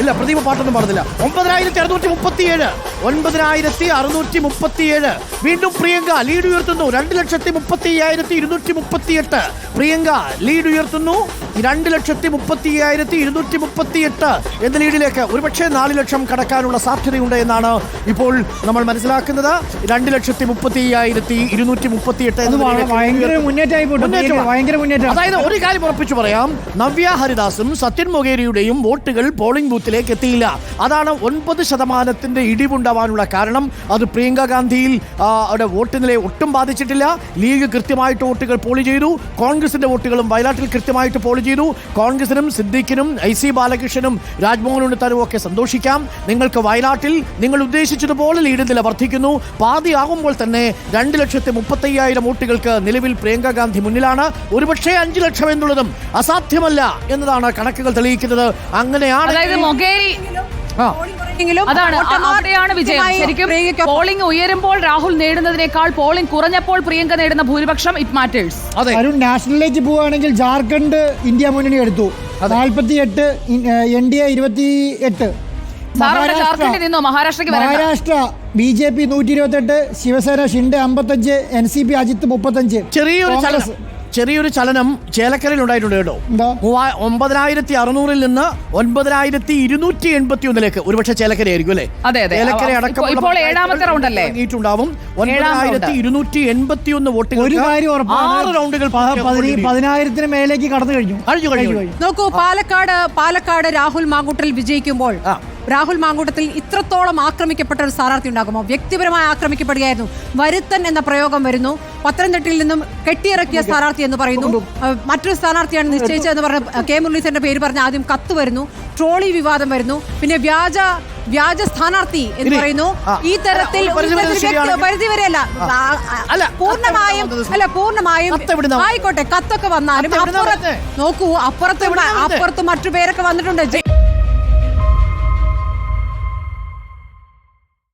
ഇല്ല പ്രദീപ് പാട്ടൊന്നും പറഞ്ഞില്ല ഒമ്പതിനായിരത്തി അറുന്നൂറ്റി മുപ്പത്തിയേഴ് ഒൻപതിനായിരത്തി അറുന്നൂറ്റി മുപ്പത്തിയേഴ് വീണ്ടും പ്രിയങ്ക ലീഡ് ഉയർത്തുന്നു. രണ്ട് ലക്ഷത്തി മുപ്പത്തി അയ്യായിരത്തി ഇരുന്നൂറ്റി മുപ്പത്തിയെട്ട് പ്രിയങ്ക ലീഡ് ഉയർത്തുന്നു. രണ്ട് ലക്ഷത്തി മുപ്പത്തി അയ്യായിരത്തി ഇരുന്നൂറ്റി മുപ്പത്തിയെട്ട് എന്ന ലീഡിലേക്ക് ഒരുപക്ഷെ നാല് ലക്ഷം കടക്കാനുള്ള സാധ്യതയുണ്ട് എന്നാണ് ഇപ്പോൾ നമ്മൾ മനസ്സിലാക്കുന്നത്. രണ്ട് ലക്ഷത്തി മുപ്പത്തി അയ്യായിരത്തി ഇരുന്നൂറ്റി മുപ്പത്തിയെട്ട് അതായത് ഒരു കാര്യം ഉറപ്പിച്ചു പറയാം. നവ്യ ഹരിദാസും സത്യൻ മൊഗേരിയുടെയും വോട്ടുകൾ പോളിംഗ് ബൂത്തിലേക്ക് എത്തിയില്ല അതാണ് ഒൻപത് ശതമാനത്തിന്റെ ഇടിവുണ്ടാവാനുള്ള കാരണം. അത് പ്രിയങ്ക ഗാന്ധിയിൽ അവിടെ വോട്ട് നിലയെ ഒട്ടും ബാധിച്ചിട്ടില്ല. ലീഗ് കൃത്യമായിട്ട് വോട്ടുകൾ പോളി ചെയ്തു. കോൺഗ്രസിന്റെ വോട്ടുകളും വയനാട്ടിൽ കൃത്യമായിട്ട് പോളി ചെയ്തു. കോൺഗ്രസിനും സിദ്ദീഖിനും ഐ സി ബാലകൃഷ്ണനും രാജ്മോഹൻ ഉണ്ണിത്താനും ഒക്കെ സന്തോഷിക്കാം. നിങ്ങൾക്ക് വയനാട്ടിൽ നിങ്ങൾ ഉദ്ദേശിച്ചതുപോലെ ലീഡ് നില വർദ്ധിക്കുന്നു. പാതിയാകുമ്പോൾ തന്നെ രണ്ട് ലക്ഷത്തി മുപ്പത്തയ്യായിരം വോട്ടുകൾക്ക് നിലവിൽ പ്രിയങ്ക ഗാന്ധി മുന്നിലാണ്. ഒരുപക്ഷേ അഞ്ചു ലക്ഷം എന്നുള്ളതും അസാധ്യമല്ല എന്നതാണ് കണക്കുകൾ തെളിയിക്കുന്നത്. അങ്ങനെയാണ് എങ്കിലും അതാണ്. അവിടെയാണ് വിജയം. ശരിക്കും പോളിംഗ് ഉയരുമ്പോൾ രാഹുൽ നേടുന്നതിനേക്കാൾ പോളിംഗ് കുറഞ്ഞപ്പോൾ പ്രിയങ്ക നേടുന്ന ഭൂരിപക്ഷം ഇറ്റ് മാറ്റേഴ്സ് അതെ. അരുൺ നാഷണലിലേക്ക് പോവുകയാണെങ്കിൽ ജാർഖണ്ഡ് ഇന്ത്യ മുന്നണി എടുത്തു. നാൽപ്പത്തി എട്ട് എൻ ഡി എ ഇരുപത്തി എട്ട് ജാർഖണ്ഡിൽ നിന്നോ? മഹാരാഷ്ട്രയ്ക്ക് വരണ്ട. മഹാരാഷ്ട്ര ബി ജെ പി നൂറ്റി ഇരുപത്തെട്ട് ശിവസേന ഷിൻഡെ അമ്പത്തഞ്ച് എൻ സി പി അജിത്ത് മുപ്പത്തഞ്ച്. ചെറിയൊരു ചെറിയൊരു ചലനം ചേലക്കരയിൽ ഉണ്ടായിട്ടുണ്ട് കേട്ടോ ഒമ്പതിനായിരത്തി അറുന്നൂറിൽ നിന്ന് ഒൻപതിനായിരത്തി ഇരുന്നൂറ്റി എൺപത്തി ഒന്നിലേക്ക് ഒരുപക്ഷെ ചേലക്കര ആയിരിക്കും അല്ലേ. ചേലക്കര അടക്കം ഇപ്പോൾ ഏഴാമത്തെ റൗണ്ട് അല്ലേ? ഇറങ്ങിയിട്ടുണ്ടാവും. ഒൻപതിനായിരത്തി ഇരുന്നൂറ്റി എൺപത്തി ഒന്ന് വോട്ടുകൾ ഒരു കാര്യം ആറ് റൗണ്ടുകൾ പതിനായിരത്തിന് മേലേക്ക് കടന്നു കഴിഞ്ഞു. കഴിഞ്ഞു, കഴിഞ്ഞു. നോക്കൂ പാലക്കാട് പാലക്കാട് രാഹുൽ മാങ്കൂട്ടൽ വിജയിക്കുമ്പോൾ. രാഹുൽ മാങ്കൂട്ടത്തിൽ ഇത്രത്തോളം ആക്രമിക്കപ്പെട്ട ഒരു സ്ഥാനാർത്ഥി ഉണ്ടാകുമോ? വ്യക്തിപരമായി ആക്രമിക്കപ്പെടുകയായിരുന്നു. വരുത്തൻ എന്ന പ്രയോഗം വരുന്നു. പത്തനംതിട്ടയിൽ നിന്നും കെട്ടിയിറക്കിയ സ്ഥാനാർത്ഥി എന്ന് പറയുന്നു. മറ്റൊരു സ്ഥാനാർത്ഥിയാണ് നിശ്ചയിച്ചതെന്ന് പറഞ്ഞ കെ മുരളീധരന്റെ പേര് പറഞ്ഞ ആദ്യം കത്ത് വരുന്നു. ട്രോളി വിവാദം വരുന്നു. പിന്നെ വ്യാജ വ്യാജ സ്ഥാനാർത്ഥി എന്ന് പറയുന്നു. ഈ തരത്തിൽ പരിധിവരെയല്ല. പൂർണമായും അല്ല പൂർണമായും ആയിക്കോട്ടെ കത്തൊക്കെ വന്നാലും? നോക്കൂ അപ്പുറത്ത്? അപ്പുറത്ത് മറ്റു പേരൊക്കെ വന്നിട്ടുണ്ട്.